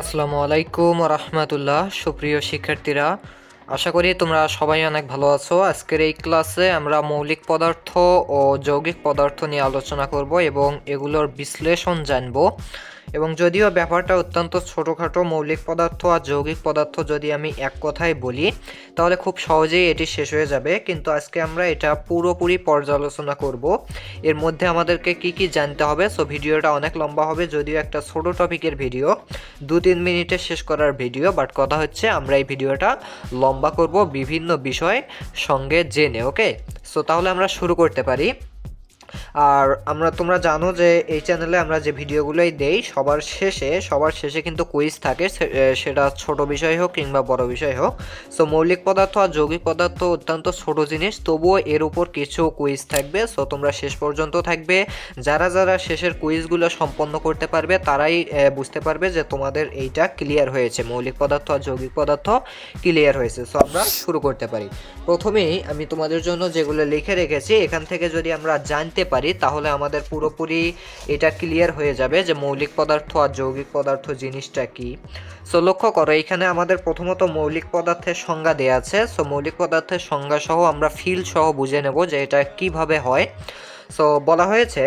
আসসালামু আলাইকুম রহমতুল্লাহ সুপ্রিয় শিক্ষার্থীরা। আশা করি তোমরা সবাই অনেক ভালো আছো। আজকের এই ক্লাসে আমরা মৌলিক পদার্থ ও যৌগিক পদার্থ নিয়ে আলোচনা করব এবং এগুলোর বিশ্লেষণ জানব। এবং যদিও ব্যাপারটা অত্যন্ত ছোটোখাটো মৌলিক পদার্থ আর যৌগিক পদার্থ যদি আমি এক কথায় বলি, তাহলে খুব সহজেই এটি শেষ হয়ে যাবে। কিন্তু আজকে আমরা এটা পুরোপুরি পর্যালোচনা করব। এর মধ্যে আমাদেরকে কি কি জানতে হবে? সো ভিডিওটা অনেক লম্বা হবে, যদিও একটা ছোট টপিকের ভিডিও, দু তিন মিনিটে শেষ করার ভিডিও বাট কথা হচ্ছে আমরা এই ভিডিওটা লম্বা করব বিভিন্ন বিষয় সঙ্গে জেনে ওকে সো তাহলে আমরা শুরু করতে পারি। আর আমরা, তোমরা জানো যে এই চ্যানেলে আমরা যে ভিডিওগুলোই দেই, সবার শেষে সবার শেষে কিন্তু কুইজ থাকে। সেটা ছোট বিষয় হোক কিংবা বড় বিষয় হোক। সো মৌলিক পদার্থ আর যৌগিক পদার্থ অত্যন্ত ছোট জিনিস, তবুও এর উপর কিছু কুইজ থাকবে। সো তোমরা শেষ পর্যন্ত থাকবে। যারা যারা শেষের কুইজগুলো সম্পন্ন করতে পারবে, তারাই বুঝতে পারবে যে তোমাদের এইটা ক্লিয়ার হয়েছে। মৌলিক পদার্থ আর যৌগিক পদার্থ ক্লিয়ার হয়েছে। সো আমরা শুরু করতে পারি। প্রথমেই আমি তোমাদের জন্য যেগুলো লিখে রেখেছি, এখান থেকে যদি আমরা জানতে পারি, তাহলে আমাদের পুরোপুরি এটা ক্লিয়ার হয়ে যাবে যে মৌলিক পদার্থ আর যৌগিক পদার্থ জিনিসটা কি। সো লক্ষ্য করো, এখানে আমাদের প্রথমত মৌলিক পদার্থের সংজ্ঞা দেওয়া আছে। সো মৌলিক পদার্থের সংজ্ঞা সহ আমরা ফিল সহ বুঝে নেব যে এটা কীভাবে হয়। সো বলা হয়েছে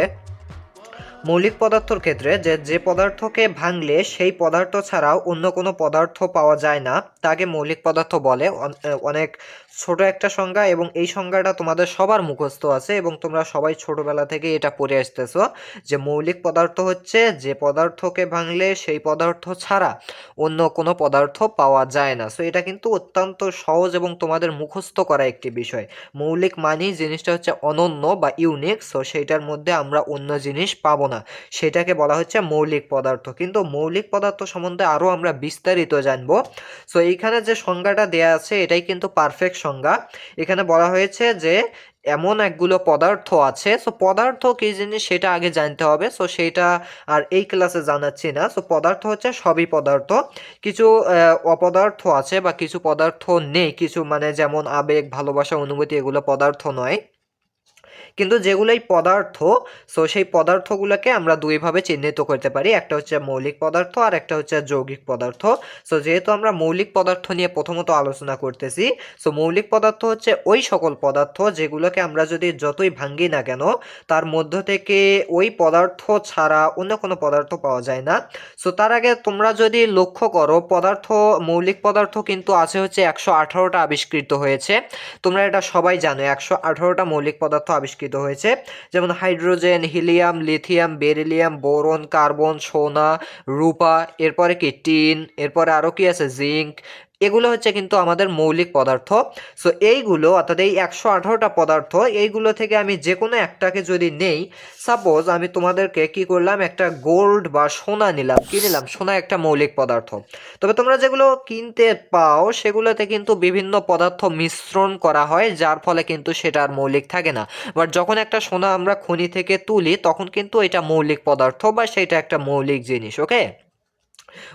মৌলিক পদার্থর ক্ষেত্রে যে যে পদার্থকে ভাঙলে সেই পদার্থ ছাড়াও অন্য কোনো পদার্থ পাওয়া যায় না, তাকে মৌলিক পদার্থ বলে। অনেক ছোট একটা সংজ্ঞা এবং এই সংজ্ঞাটা তোমাদের সবার মুখস্থ আছে এবং তোমরা সবাই ছোটবেলা থেকে এটা পড়ে আসতেছো যে, মৌলিক পদার্থ হচ্ছে যে পদার্থকে ভাঙলে সেই পদার্থ ছাড়া অন্য কোনো পদার্থ পাওয়া যায় না। সো এটা কিন্তু অত্যন্ত সহজ এবং তোমাদের মুখস্থ করা একটি বিষয়। মৌলিক মানেই জিনিসটা হচ্ছে অনন্য বা ইউনিক সো সেইটার মধ্যে আমরা অন্য জিনিস পাবো না। সেটাকে বলা হচ্ছে মৌলিক পদার্থ। কিন্তু মৌলিক পদার্থ সম্বন্ধে আরও আমরা বিস্তারিত জানব। সো এইখানে যে সংজ্ঞাটা দেয়া আছে, এটাই কিন্তু পারফেক্ট সংজ্ঞা। এখানে বলা হয়েছে যে, এমন একগুলো পদার্থ আছে। সো পদার্থ কী জিনিস সেটা আগে জানতে হবে। সো সেটা আর এই ক্লাসে জানাচ্ছি না। সো পদার্থ হচ্ছে সবই পদার্থ। কিছু অপদার্থ আছে বা কিছু পদার্থ নেই। কিছু মানে যেমন আবেগ, ভালোবাসা, অনুভূতি, এগুলো পদার্থ নয়। কিন্তু যেগুলোই পদার্থ সো সেই পদার্থগুলোকে আমরা দুইভাবে চিহ্নিত করতে পারি। একটা হচ্ছে মৌলিক পদার্থ আর একটা হচ্ছে যৌগিক পদার্থ। সো যেহেতু আমরা মৌলিক পদার্থ নিয়ে প্রথমত আলোচনা করতেছি সো মৌলিক পদার্থ হচ্ছে ওই সকল পদার্থ যেগুলোকে আমরা যদি যতই ভাঙ্গি না কেন, তার মধ্য থেকে ওই পদার্থ ছাড়া অন্য কোনো পদার্থ পাওয়া যায় না। সো তার আগে তোমরা যদি লক্ষ্য করো, পদার্থ, মৌলিক পদার্থ কিন্তু আছে হচ্ছে একশো আঠারোটা আবিষ্কৃত হয়েছে। তোমরা এটা সবাই জানো, একশো আঠারোটা মৌলিক পদার্থ আবিষ্কৃত হয়েছে, যেমন hydrogen, helium, lithium, beryllium, boron, carbon, সোনা, রূপা, এরপরে কি টিন, এরপরে আরও কি আছে? জিঙ্ক এগুলো হচ্ছে কিন্তু আমাদের মৌলিক পদার্থ। সো এইগুলো, অর্থাৎ এই একশো আঠারোটা পদার্থ, এইগুলো থেকে আমি যে কোনো একটাকে যদি নেই সাপোজ আমি তোমাদেরকে কি করলাম, একটা গোল্ড বা সোনা নিলাম। কি নিলাম? সোনা একটা মৌলিক পদার্থ। তবে তোমরা যেগুলো কিনতে পাও, সেগুলোতে কিন্তু বিভিন্ন পদার্থ মিশ্রণ করা হয়, যার ফলে কিন্তু সেটা আর মৌলিক থাকে না। বাট যখন একটা সোনা আমরা খনি থেকে তুলি, তখন কিন্তু এটা মৌলিক পদার্থ বা সেটা একটা মৌলিক জিনিস ওকে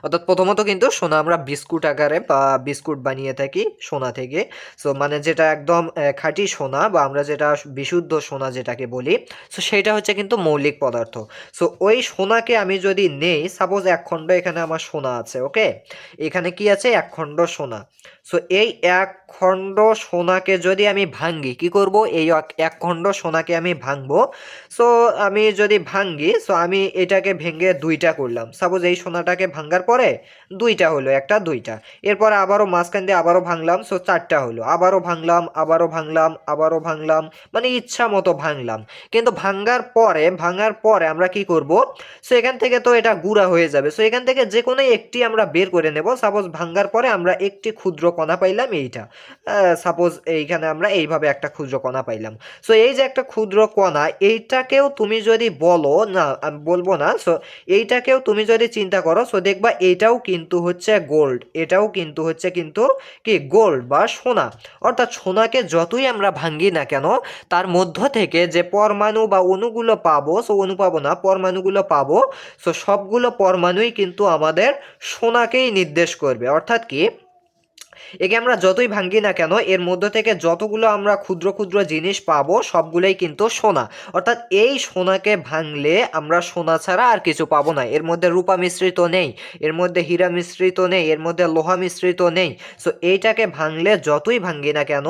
অর্থাৎ প্রথমত কিন্তু সোনা আমরা বিস্কুট আকারে বা বিস্কুট বানিয়ে থাকি সোনা থেকে। সো মানে যেটা একদম খাঁটি সোনা বা আমরা যেটা বিশুদ্ধ সোনা যেটাকে বলি সো সেটা হচ্ছে কিন্তু মৌলিক পদার্থ। সো ওই সোনাকে আমি যদি নেই সাপোজ এক খণ্ড এখানে আমার সোনা আছে ওকে এখানে কি আছে? এক খণ্ড সোনা। সো এই এক খণ্ড সোনাকে যদি আমি ভাঙ্গি, কি করব? এই এক- খণ্ড সোনাকে আমি ভাঙবো। সো আমি যদি ভাঙ্গি সো আমি এটাকে ভেঙে দুইটা করলাম। সাপোজ এই সোনাটাকে ভাঙ্গার পরে দুইটা হলো, একটা, দুইটা। এরপরে আবারও মাঝখান দিয়ে আবারও ভাঙলাম সো চারটা হলো। আবারও ভাঙলাম আবারও ভাঙলাম আবারও ভাঙলাম মানে ইচ্ছা মতো ভাঙলাম। কিন্তু ভাঙ্গার পরে, ভাঙার পরে আমরা কি করব? সো এখান থেকে তো এটা গুঁড়া হয়ে যাবে। সো এখান থেকে যে কোনো একটি আমরা বের করে নেব। সাপোজ ভাঙ্গার পরে আমরা একটি ক্ষুদ্র কণা পাইলাম এইটা। সাপোজ এইখানে আমরা এইভাবে একটা ক্ষুদ্র কণা পাইলাম। সো এই যে একটা ক্ষুদ্র কণা, এইটাকেও তুমি যদি বলো, না বলব না সো এইটাকেও তুমি যদি চিন্তা করো সো দেখবা এটাও কিন্তু হচ্ছে গোল্ড এটাও কিন্তু হচ্ছে কিন্তু কি গোল্ড বা সোনা। অর্থাৎ সোনাকে যতই আমরা ভাঙ্গি না কেন, তার মধ্য থেকে যে পরমাণু বা অণুগুলো পাবো সো অনু পাবো না, পরমাণুগুলো পাবো সো সবগুলো পরমাণুই কিন্তু আমাদের সোনাকেই নির্দেশ করবে। অর্থাৎ কি? একে আমরা যতই ভাঙ্গি না কেন, এর মধ্যে থেকে যতগুলো আমরা ক্ষুদ্র ক্ষুদ্র জিনিস পাবো, সবগুলোই কিন্তু সোনা। অর্থাৎ এই সোনাকে ভাঙলে আমরা সোনা ছাড়া আর কিছু পাবো না। এর মধ্যে রূপা মিশ্রিত নেই, এর মধ্যে হীরা মিশ্রিত নেই, এর মধ্যে লোহা মিশ্রিত নেই। সো এইটাকে ভাঙলে যতই ভাঙ্গি না কেন,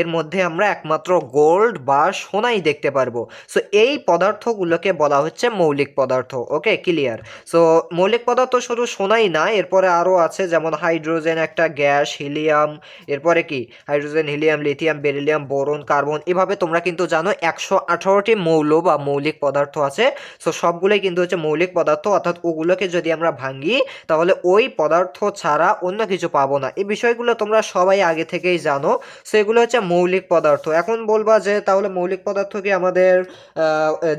এর মধ্যে আমরা একমাত্র গোল্ড বা সোনাই দেখতে পারব। সো এই পদার্থগুলোকে বলা হচ্ছে মৌলিক পদার্থ। ওকে ক্লিয়ার সো মৌলিক পদার্থ শুধু সোনাই না, এরপরে আরও আছে যেমন হাইড্রোজেন একটা গ্যাস হিলিয়াম, এরপরে কি? Hydrogen, helium, lithium, beryllium, boron, carbon, এভাবে তোমরা কিন্তু জানো একশো আঠারোটি মৌল বা মৌলিক পদার্থ আছে। সো সবগুলোই কিন্তু হচ্ছে মৌলিক পদার্থ, অর্থাৎ ওগুলোকে যদি আমরা ভাঙি, তাহলে ওই পদার্থ ছাড়া অন্য কিছু পাবো না। এই বিষয়গুলো তোমরা সবাই আগে থেকেই জানো। সো এগুলো হচ্ছে মৌলিক পদার্থ। এখন বলবা যে তাহলে মৌলিক পদার্থ কি আমাদের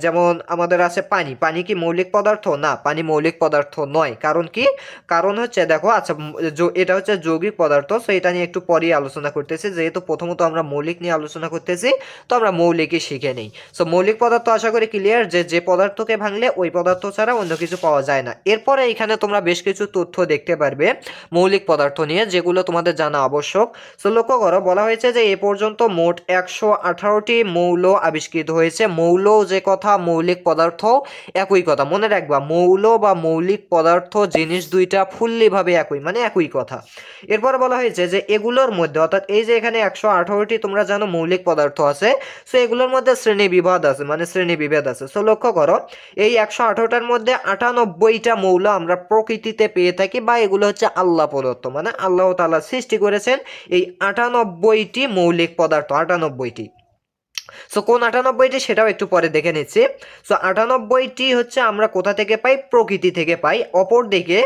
যেমন আমাদের আছে পানি। পানি কি মৌলিক পদার্থ? না, পানি মৌলিক পদার্থ নয়। কারণ কি? কারণ হচ্ছে, দেখো আচ্ছা এটা হচ্ছে যৌগিক পদার্থ। সো এটা নিয়ে একটু পরেই আলোচনা করতেছি। যেহেতু প্রথমত আমরা মৌলিক নিয়ে আলোচনা করতেছি, তো আমরা মৌলিকই শিখে নেই। সো মৌলিক পদার্থ আশা করি ক্লিয়ার যে যে পদার্থকে ভাঙলে ওই পদার্থ ছাড়া অন্য কিছু পাওয়া যায় না। এরপরে এখানে তোমরা বেশ কিছু তথ্য দেখতে পারবে মৌলিক পদার্থ নিয়ে, যেগুলো তোমাদের জানা আবশ্যক। সো লক্ষ্য করো, বলা হয়েছে যে এ পর্যন্ত মোট একশো আঠারোটি মৌল আবিষ্কৃত হয়েছে। মৌল যে কথা, মৌলিক পদার্থ একই কথা। মনে রাখবা, মৌল বা মৌলিক পদার্থ জিনিস দুইটা ফুল্লিভাবে একই মানে একই কথা। এরপর বলা হয়েছে যে এগুলোর মধ্যে, অর্থাৎ এই যে এখানে একশো আঠারোটি তোমরা জানো মৌলিক পদার্থ আছে সো এগুলোর মধ্যে শ্রেণি বিভাদ আছে মানে শ্রেণি বিভেদ আছে। সো লক্ষ্য করো, এই একশো আঠারোটার মধ্যে আটানব্বইটা মৌল আমরা প্রকৃতিতে পেয়ে থাকি বা এগুলো হচ্ছে আল্লাহ প্রদত্ত মানে আল্লাহ তালা সৃষ্টি করেছেন এই আটানব্বইটি মৌলিক পদার্থ, আটানব্বইটি। সো কোন আটানব্বইটি সেটাও একটু পরে দেখে নিচ্ছি। সো আটানব্বইটি হচ্ছে আমরা কোথা থেকে পাই? প্রকৃতি থেকে পাই। অপর দিকে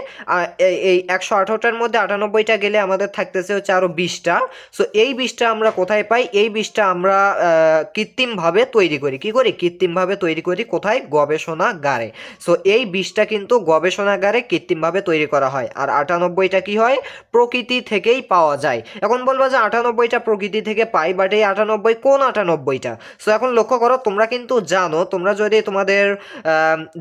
এই- একশো আঠারোটার মধ্যে আটানব্বইটা গেলে আমাদের থাকতেছে হচ্ছে আরও বিশটা। সো এই বিশটা আমরা কোথায় পাই? এই বিশটা আমরা কৃত্রিমভাবে তৈরি করি। কি করি? কৃত্রিমভাবে তৈরি করি কোথায়? গবেষণাগারে। সো এই বিশটা কিন্তু গবেষণাগারে কৃত্রিমভাবে তৈরি করা হয়। আর আটানব্বইটা কি হয়? প্রকৃতি থেকেই পাওয়া যায়। এখন বলব যে আটানব্বইটা প্রকৃতি থেকে পাই বাট এই আটানব্বই কোন আটানব্বইটা? সো এখন লক্ষ্য করো, তোমরা কিন্তু জানো, তোমরা যদি তোমাদের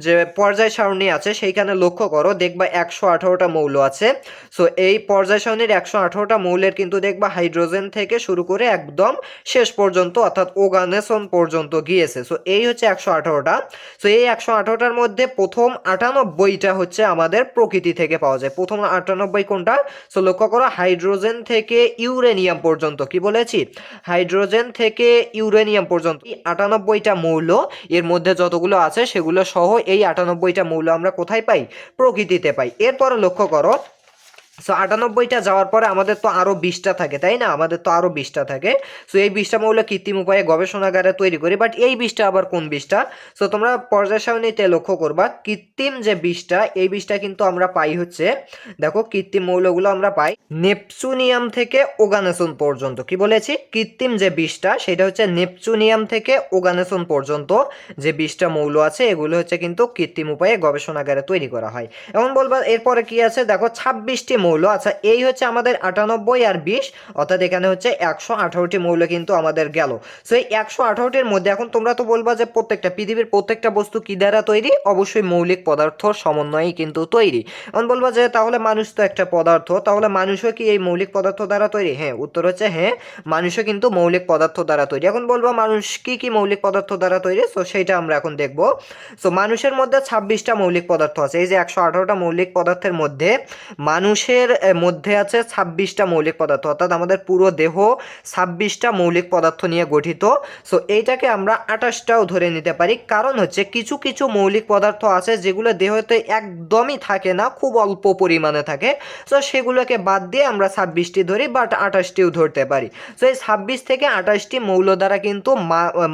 যে পর্যায় সারণী আছে, সেইখানে লক্ষ্য করো, দেখবা একশো আঠারোটা মৌল আছে। সো এই পর্যায় সারণীর একশো আঠারোটা মৌলের কিন্তু দেখবা হাইড্রোজেন থেকে শুরু করে একদম শেষ পর্যন্ত, অর্থাৎ ওগানেসন পর্যন্ত গিয়েছে। সো এই হচ্ছে একশো আঠারোটা। সো এই একশো আঠারোটার মধ্যে প্রথম আটানব্বইটা হচ্ছে আমাদের প্রকৃতি থেকে পাওয়া যায়। প্রথম আটানব্বই কোনটা? সো লক্ষ্য করো, হাইড্রোজেন থেকে ইউরেনিয়াম পর্যন্ত, কি বলেছি? হাইড্রোজেন থেকে ইউরেনিয়াম পর্যন্ত। এই আটানব্বইটা মৌল, এর মধ্যে যতগুলো আছে সেগুলো সহ এই আটানব্বইটা মৌল আমরা কোথায় পাই? প্রকৃতিতে পাই। এরপরে লক্ষ্য করো সো আটানব্বইটা যাওয়ার পরে আমাদের তো আরও বিশটা থাকে, তাই না? আমাদের তো আরও বিশটা থাকে। সো এই বিশটা মৌল কৃত্রিম উপায়ে গবেষণাগারে তৈরি করি বাট এই বিশটা আবার কোন বিশটা? সো তোমরা পর্যায় সারণীতে লক্ষ্য করবা, কৃত্রিম যে বিশটা, এই বিশটা কিন্তু আমরা পাই হচ্ছে, দেখো কৃত্রিম মৌলগুলো আমরা পাই নেপচুনিয়াম থেকে ওগানেসন পর্যন্ত। কি বলেছি? কৃত্রিম যে বিষটা সেটা হচ্ছে নেপচুনিয়াম থেকে ওগানেসন পর্যন্ত যে বিষটা মৌল আছে, এগুলো হচ্ছে কিন্তু কৃত্রিম উপায়ে গবেষণাগারে তৈরি করা হয়। এখন বলবা, এরপরে কি আছে? দেখো ছাব্বিশটি মৌল। আচ্ছা এই হচ্ছে আমাদের আটানব্বই আর বিশ, অর্থাৎ এখানে হচ্ছে একশো আঠারোটি মৌল কিন্তু আমাদের গেল। সো এই একশো আঠারোটির মধ্যে এখন তোমরা তো বলবা যে প্রত্যেকটা, পৃথিবীর প্রত্যেকটা বস্তু কী দ্বারা তৈরি? অবশ্যই মৌলিক পদার্থ সমন্বয়েই কিন্তু তৈরি। এখন বলবা যে তাহলে মানুষ তো একটা পদার্থ, তাহলে মানুষও কি এই মৌলিক পদার্থ দ্বারা তৈরি? হ্যাঁ উত্তর হচ্ছে হ্যাঁ মানুষও কিন্তু মৌলিক পদার্থ দ্বারা তৈরি। এখন বলব মানুষ কি কি মৌলিক পদার্থ দ্বারা তৈরি? সো সেইটা আমরা এখন দেখব। সো মানুষের মধ্যে ছাব্বিশটা মৌলিক পদার্থ আছে। এই যে একশো আঠারোটা মৌলিক পদার্থের মধ্যে মানুষের আহ, মধ্যে আছে ছাব্বিশটা মৌলিক পদার্থ অর্থাৎ আমাদের পুরো দেহ ছাব্বিশটা মৌলিক পদার্থ নিয়ে গঠিত। সো এইটাকে আমরা আঠাশটাও ধরে নিতে পারি। কারণ হচ্ছে কিছু কিছু মৌলিক পদার্থ আছে যেগুলো দেহতে একদমই থাকে না খুব অল্প পরিমাণে থাকে। সো সেগুলোকে বাদ দিয়ে আমরা ছাব্বিশটি ধরি বাট আঠাশটিও ধরতে পারি। সো এই ছাব্বিশ থেকে আঠাশটি মৌল দ্বারা কিন্তু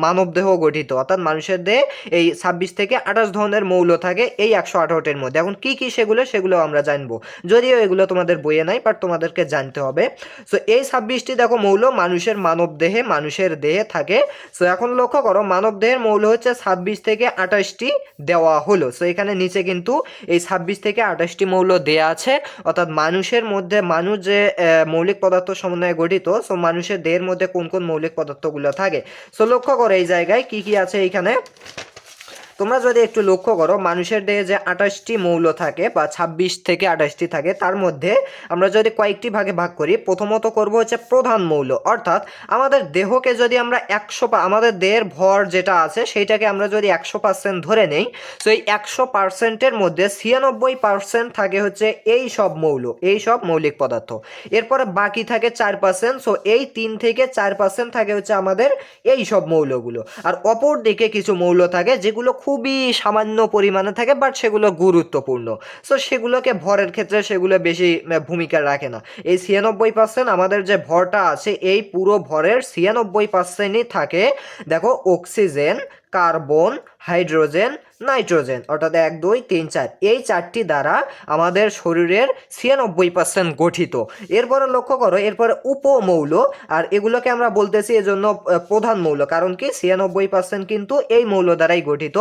মানব দেহ গঠিত। অর্থাৎ মানুষের দেহে এই ছাব্বিশ থেকে আঠাশ ধরনের মৌল থাকে এই একশো আঠারোটির মধ্যে। এখন কি কি সেগুলো সেগুলো আমরা জানব। যদিও এগুলো তোমাদের বইয়ে নাই বাট তোমাদেরকে জানতে হবে। সো এই ছাব্বিশটি দেখো মৌল মানুষের মানব দেহে, মানুষের দেহে থাকে। সো এখন লক্ষ্য করো, মানব দেহের মৌল হচ্ছে ছাব্বিশ থেকে আঠাশটি দেওয়া হলো। সো এখানে নিচে কিন্তু এই ছাব্বিশ থেকে আঠাশটি মৌল দেয়া আছে। অর্থাৎ মানুষের মধ্যে, মানুষ যে মৌলিক পদার্থ সমন্বয়ে গঠিত সো মানুষের দেহের মধ্যে কোন কোন মৌলিক পদার্থগুলো থাকে? সো লক্ষ্য করো এই জায়গায় কি কি আছে এইখানে তোমরা যদি একটু লক্ষ্য করো, মানুষের দেহে যে আঠাশটি মৌল থাকে বা ছাব্বিশ থেকে আঠাশটি থাকে, তার মধ্যে আমরা যদি কয়েকটি ভাগে ভাগ করি, প্রথমত করব হচ্ছে প্রধান মৌল। অর্থাৎ আমাদের দেহকে যদি আমরা একশো আমাদের দেহের ভর যেটা আছে, সেইটাকে আমরা যদি একশো পার্সেন্ট ধরে নেই, তো এই একশো পার্সেন্টের মধ্যে ছিয়ানব্বই পার্সেন্ট থাকে হচ্ছে এই সব মৌল, এই সব মৌলিক পদার্থ। এরপরে বাকি থাকে চার পার্সেন্ট সো এই তিন থেকে চার পার্সেন্ট থাকে হচ্ছে আমাদের এই সব মৌলগুলো। আর অপর দিকে কিছু মৌল থাকে যেগুলো খুবই সামান্য পরিমাণে থাকে বাট সেগুলো গুরুত্বপূর্ণ। সো সেগুলোকে ভরের ক্ষেত্রে সেগুলো বেশি ভূমিকা রাখে না। এই ছিয়ানব্বই পার্সেন্ট আমাদের যে ভরটা আছে, এই পুরো ভরের ছিয়ানব্বই পার্সেন্টই থাকে, দেখো অক্সিজেন কার্বন, হাইড্রোজেন, নাইট্রোজেন, অর্থাৎ এক, দুই, তিন, চার। এই চারটি দ্বারা আমাদের শরীরের ছিয়ানব্বই পার্সেন্ট গঠিত। এরপরে লক্ষ্য করো, এরপরে উপমৌল, আর এগুলোকে আমরা বলতেছি এজন্য প্রধান মৌল, কারণ কি? ছিয়ানব্বই পার্সেন্ট কিন্তু এই মৌল দ্বারাই গঠিত।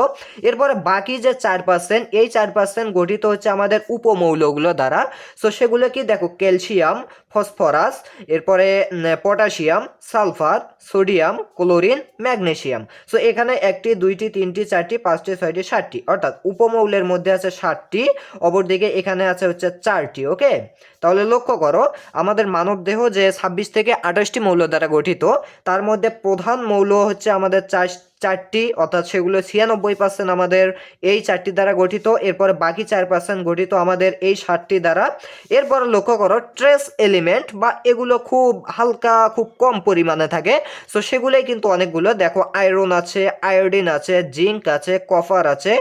এরপরে বাকি যে চার পার্সেন্ট এই চার পার্সেন্ট গঠিত হচ্ছে আমাদের উপমৌলগুলো দ্বারা। সো সেগুলো কি? দেখো, ক্যালসিয়াম, ফসফরাস, এরপরে potassium, sulphur, sodium, chlorine magnesium so এখানে একটি, দুইটি, তিনটি, চারটি, পাঁচটি, ছয়টি ষাটটি অর্থাৎ উপমৌলের মধ্যে আছে ষাটটি অপরদিকে এখানে আছে হচ্ছে চারটি, ওকে? তাহলে লক্ষ্য করো, আমাদের মানব দেহ যে ছাব্বিশ থেকে আঠাশটি মৌল দ্বারা গঠিত, তার মধ্যে প্রধান মৌল হচ্ছে আমাদের চার চারটি, অর্থাৎ সেগুলো ছিয়ানব্বই পার্সেন্ট আমাদের এই চারটি দ্বারা গঠিত, এরপরে বাকি চার পার্সেন্ট গঠিত আমাদের এই সাতটি দ্বারা। এরপরে লক্ষ্য করো ট্রেস এলিমেন্ট বা এগুলো খুব হালকা, খুব কম পরিমাণে থাকে। সো সেগুলোই কিন্তু অনেকগুলো। দেখো আয়রন আছে আয়োডিন আছে জিঙ্ক আছে কফার আছে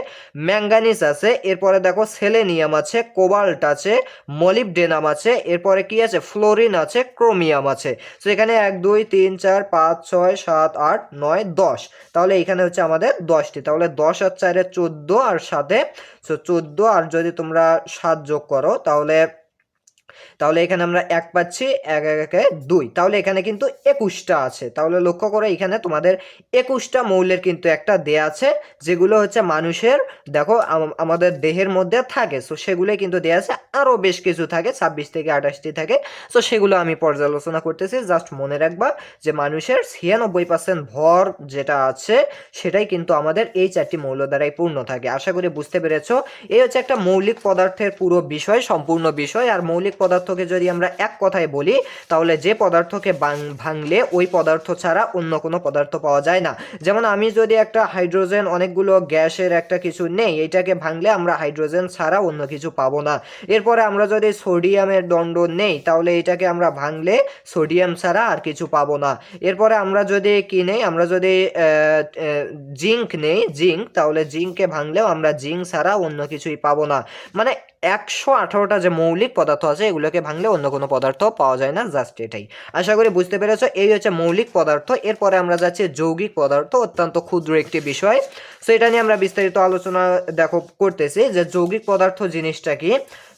ম্যাঙ্গানিজ আছে, এরপরে দেখো সেলেনিয়াম আছে কোবাল্ট আছে মলিবডেনাম আছে, এরপরে কি আছে ফ্লোরিন আছে ক্রোমিয়াম আছে। সো এখানে এক, দুই, তিন, চার, পাঁচ, ছয়, সাত, আট, নয়, দশ। তাহলে এখানে হচ্ছে আমাদের দশটি। তাহলে দশ আর চারে চোদ্দ আর সাথে সো চোদ্দ আর যদি তোমরা সাত যোগ করো, তাহলে তাহলে এখানে আমরা এক পাচ্ছি, এক এক, একে দুই। তাহলে এখানে কিন্তু একুশটা আছে। তাহলে লক্ষ্য করে এখানে তোমাদের একুশটা মৌলের কিন্তু একটা দেয়া আছে, যেগুলো হচ্ছে মানুষের, দেখো আমাদের দেহের মধ্যে থাকে। সো সেগুলোই কিন্তু দেয়া আছে। আরও বেশ কিছু থাকে, ছাব্বিশ থেকে আঠাশটি থাকে। সো সেগুলো আমি পর্যালোচনা করতেছি। জাস্ট মনে রাখবা যে মানুষের ছিয়ানব্বই পার্সেন্ট ভর যেটা আছে, সেটাই কিন্তু আমাদের এই চারটি মৌল দ্বারাই পূর্ণ থাকে। আশা করি বুঝতে পেরেছ। এই হচ্ছে একটা মৌলিক পদার্থের পুরো বিষয়, সম্পূর্ণ বিষয়। আর মৌলিক পদার্থকে যদি আমরা এক কথায় বলি, তাহলে যে পদার্থকে ভাঙলে ওই পদার্থ ছাড়া অন্য কোনো পদার্থ পাওয়া যায় না। যেমন আমি যদি একটা হাইড্রোজেন অনেকগুলো গ্যাসের একটা কিছু নেই এটাকে ভাঙলে আমরা হাইড্রোজেন ছাড়া অন্য কিছু পাবো না। এরপরে আমরা যদি সোডিয়ামের দণ্ড নেই, তাহলে এটাকে আমরা ভাঙলে সোডিয়াম ছাড়া আর কিছু পাবো না। এরপরে আমরা যদি কি নেই, আমরা যদি জিঙ্ক নেই, জিঙ্ক, তাহলে জিঙ্ককে ভাঙলেও আমরা জিঙ্ক ছাড়া অন্য কিছুই পাবো না। মানে একশো আঠারোটা যে মৌলিক পদার্থ আছে, এগুলোকে ভাঙলে অন্য কোনো পদার্থ পাওয়া যায় না জাস্ট এটাই। আশা করি বুঝতে পেরেছ, এই হচ্ছে মৌলিক পদার্থ। এরপরে আমরা যাচ্ছি যৌগিক পদার্থ, অত্যন্ত ক্ষুদ্র একটি বিষয়। সো এটা নিয়ে আমরা বিস্তারিত আলোচনা, দেখো, করতেছি যে যৌগিক পদার্থ জিনিসটা কি?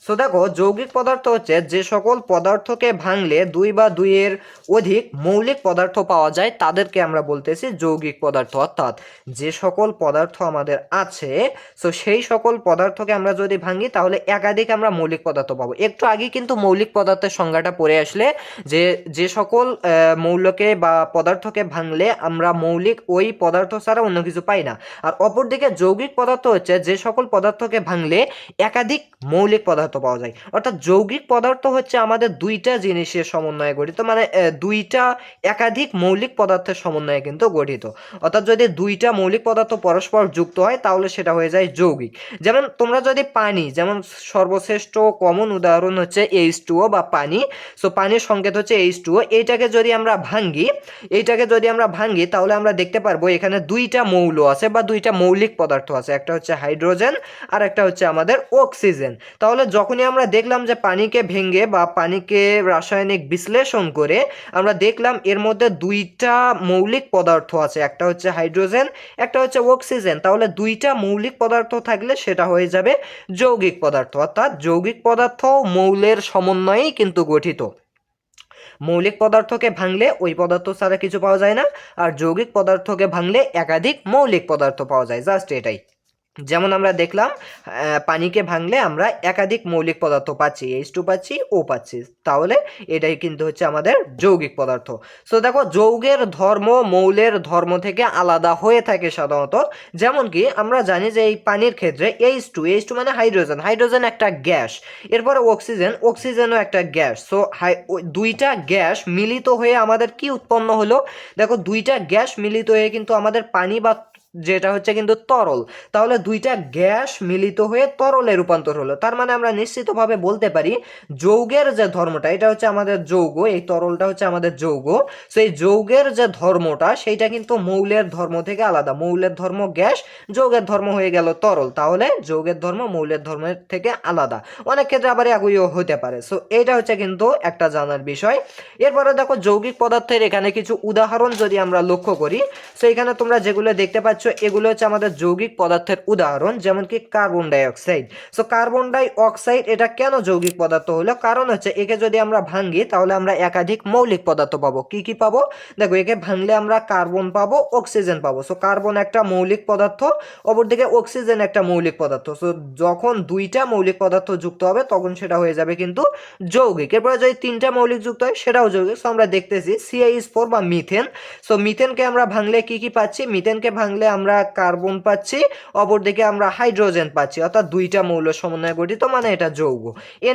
সো দেখো, যৌগিক পদার্থ হচ্ছে যে সকল পদার্থকে ভাঙলে দুই বা দুইয়ের অধিক মৌলিক পদার্থ পাওয়া যায়, তাদেরকে আমরা বলতেছি যৌগিক পদার্থ। অর্থাৎ যে সকল পদার্থ আমাদের আছে, সো সেই সকল পদার্থকে আমরা যদি ভাঙি, তাহলে একাধিক আমরা মৌলিক পদার্থ পাবো। একটু আগে কিন্তু মৌলিক পদার্থের সংজ্ঞাটা পড়ে আসলে যে যে সকল মৌলকে বা পদার্থকে ভাঙলে আমরা মৌলিক ওই পদার্থ ছাড়া অন্য কিছু পাই না। আর অপরদিকে যৌগিক পদার্থ হচ্ছে যে সকল পদার্থকে ভাঙলে একাধিক মৌলিক পদার্থ পাওয়া যায়। অর্থাৎ যৌগিক পদার্থ হচ্ছে আমাদের দুইটা জিনিসের সমন্বয়ে গঠিত মানে দুইটা একাধিক মৌলিক পদার্থের সমন্বয়ে কিন্তু গঠিত। অর্থাৎ যদি দুইটা মৌলিক পদার্থ পরস্পর যুক্ত হয়, তাহলে সেটা হয়ে যায় যৌগিক। যেমন, তোমরা যদি পানি, যেমন সর্বশ্রেষ্ঠ কমন উদাহরণ হচ্ছে এইচ টুও বা পানি সো পানির সংকেত হচ্ছে এইচ টুও এইটাকে যদি আমরা ভাঙ্গি, এইটাকে যদি আমরা ভাঙ্গি, তাহলে আমরা দেখতে পারব এখানে দুইটা মৌল আছে বা দুইটা মৌলিক পদার্থ আছে। একটা হচ্ছে হাইড্রোজেন আর একটা হচ্ছে আমাদের অক্সিজেন। তাহলে যখনই আমরা দেখলাম যে পানিকে ভেঙে বা পানিকে রাসায়নিক বিশ্লেষণ করে আমরা দেখলাম এর মধ্যে দুইটা মৌলিক পদার্থ আছে। একটা হচ্ছে হাইড্রোজেন, একটা হচ্ছে অক্সিজেন। তাহলে দুইটা মৌলিক পদার্থ থাকলে সেটা হয়ে যাবে যৌগিক পদার্থ। অর্থাৎ যৌগিক পদার্থ মৌলের সমন্বয়েই কিন্তু গঠিত। মৌলিক পদার্থকে ভাঙলে ওই পদার্থ ছাড়া কিছু পাওয়া যায় না, আর যৌগিক পদার্থকে ভাঙলে একাধিক মৌলিক পদার্থ পাওয়া যায়। জাস্ট এটাই। যেমন আমরা দেখলাম পানিকে ভাঙলে আমরা একাধিক মৌলিক পদার্থ পাচ্ছি এইচ টু পাচ্ছি ও পাচ্ছি। তাহলে এটাই কিন্তু হচ্ছে আমাদের যৌগিক পদার্থ। সো দেখো, যৌগের ধর্ম মৌলের ধর্ম থেকে আলাদা হয়ে থাকে সাধারণত। যেমন কি, আমরা জানি যে এই পানির ক্ষেত্রে এইচ টু এইচ টু মানে হাইড্রোজেন। হাইড্রোজেন একটা গ্যাস, এরপরে অক্সিজেন, অক্সিজেনও একটা গ্যাস। সো হাই দুইটা গ্যাস মিলিত হয়ে আমাদের কি উৎপন্ন হলো? দেখো, দুইটা গ্যাস মিলিত হয়ে কিন্তু আমাদের পানি বা যেটা হচ্ছে কিন্তু তরল। তাহলে দুইটা গ্যাস মিলিত হয়ে তরলে রূপান্তর হলো। তার মানে আমরা নিশ্চিতভাবে বলতে পারি যৌগের যে ধর্মটা, এটা হচ্ছে আমাদের যৌগ, এই তরলটা হচ্ছে আমাদের যৌগ। সেই যৌগের যে ধর্মটা, সেইটা কিন্তু মৌলের ধর্ম থেকে আলাদা। মৌলের ধর্ম গ্যাস, যৌগের ধর্ম হয়ে গেল তরল। তাহলে যৌগের ধর্ম মৌলের ধর্মের থেকে আলাদা। অনেক ক্ষেত্রে আবার একইও হতে পারে। সো এটা হচ্ছে কিন্তু একটা জানার বিষয়। এরপরে দেখো যৌগিক পদার্থের এখানে কিছু উদাহরণ যদি আমরা লক্ষ্য করি সো এখানে তোমরা যেগুলো দেখতে পাচ্ছ এগুলো হচ্ছে আমাদের যৌগিক পদার্থের উদাহরণ, যেমন কি carbon dioxide so carbon dioxide এটা কেন যৌগিক পদার্থ হলো? কারণ হচ্ছে একে যদি আমরা ভাঙি, তাহলে আমরা একাধিক মৌলিক পদার্থ পাবো। কি কি পাবো? দেখো, একে ভাঙলে আমরা কার্বন পাবো, অক্সিজেন পাবো। সো কার্বন একটা মৌলিক পদার্থ, অপরদিকে অক্সিজেন একটা মৌলিক পদার্থ। সো যখন দুইটা মৌলিক পদার্থ যুক্ত হবে, তখন সেটা হয়ে যাবে কিন্তু যৌগিক। এরপরে যদি তিনটা মৌলিক যুক্ত হয়, সেটাও যৌগিক। সো আমরা দেখতেছি সিআইএস ফোর বা মিথেন সো মিথেনকে আমরা ভাঙলে কি কি পাচ্ছি? মিথেনকে ভাঙলে আমরা কার্বন পাচ্ছি, অপরদিকে আমরা হাইড্রোজেন পাচ্ছি। অর্থাৎ দুইটা মৌল সমন্বয়ে গঠিত মানে এটা যৌগ।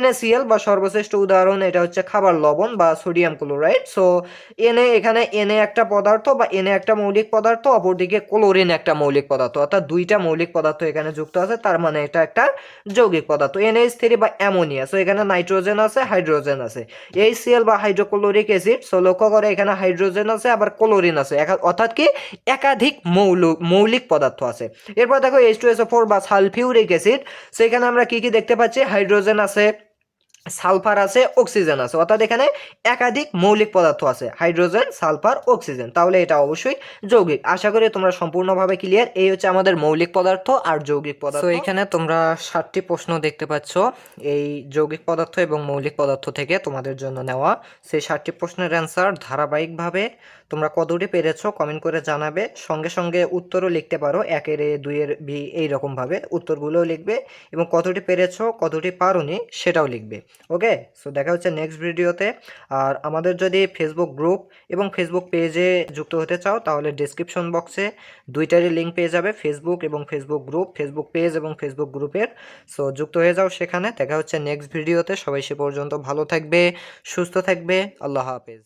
NaCl বা সর্বশ্রেষ্ঠ উদাহরণ, এটা হচ্ছে খাবার লবণ বা সোডিয়াম ক্লোরাইড সো এনে এখানে এনে একটা পদার্থ বা এনে একটা মৌলিক পদার্থ, অপরদিকে ক্লোরিন একটা মৌলিক পদার্থ। অর্থাৎ দুইটা মৌলিক পদার্থ এখানে যুক্ত আছে, তার মানে এটা একটা যৌগিক পদার্থ। NH থ্রি বা অ্যামোনিয়া সো এখানে নাইট্রোজেন আছে হাইড্রোজেন আছে। HCl বা হাইড্রোক্লোরিক অ্যাসিড সো লক্ষ্য করে এখানে হাইড্রোজেন আছে, আবার ক্লোরিন আছে। অর্থাৎ কি? একাধিক মৌল মৌলিক পদার্থ আছে। এরপর দেখো এইচ টু এস ফোর বা সালফিউরিক অ্যাসিড সেখানে আমরা কি কি দেখতে পাচ্ছি? হাইড্রোজেন আছে সালফার আছে অক্সিজেন আছে। অর্থাৎ এখানে একাধিক মৌলিক পদার্থ আছে হাইড্রোজেন সালফার অক্সিজেন। তাহলে এটা অবশ্যই যৌগিক। আশা করি তোমরা সম্পূর্ণভাবে ক্লিয়ার এই হচ্ছে আমাদের মৌলিক পদার্থ আর যৌগিক পদার্থ। এখানে তোমরা ষাটটি প্রশ্ন দেখতে পাচ্ছ। এই যৌগিক পদার্থ এবং মৌলিক পদার্থ থেকে তোমাদের জন্য নেওয়া। সেই ষাটটি প্রশ্নের অ্যান্সার ধারাবাহিকভাবে তোমরা কতটি পেরেছ কমেন্ট করে জানাবে। সঙ্গে সঙ্গে উত্তরও লিখতে পারো। একের এ দুইয়ের বি এইরকমভাবে উত্তরগুলোও লিখবে এবং কতটি পেরেছ কতটি পারোনি সেটাও লিখবে। ওকে? সো দেখা হচ্ছে নেক্সট ভিডিওতে আর আমাদের যদি ফেসবুক গ্রুপ এবং ফেসবুক পেজে যুক্ত হতে চাও, তাহলে ডিসক্রিপশন বক্সে দুইটারই লিঙ্ক পেয়ে যাবে ফেসবুক এবং ফেসবুক গ্রুপ ফেসবুক পেজ এবং ফেসবুক গ্রুপের সো যুক্ত হয়ে যাও সেখানে। দেখা হচ্ছে নেক্সট ভিডিওতে সবাই সে পর্যন্ত ভালো থাকবে, সুস্থ থাকবে। আল্লাহ হাফেজ।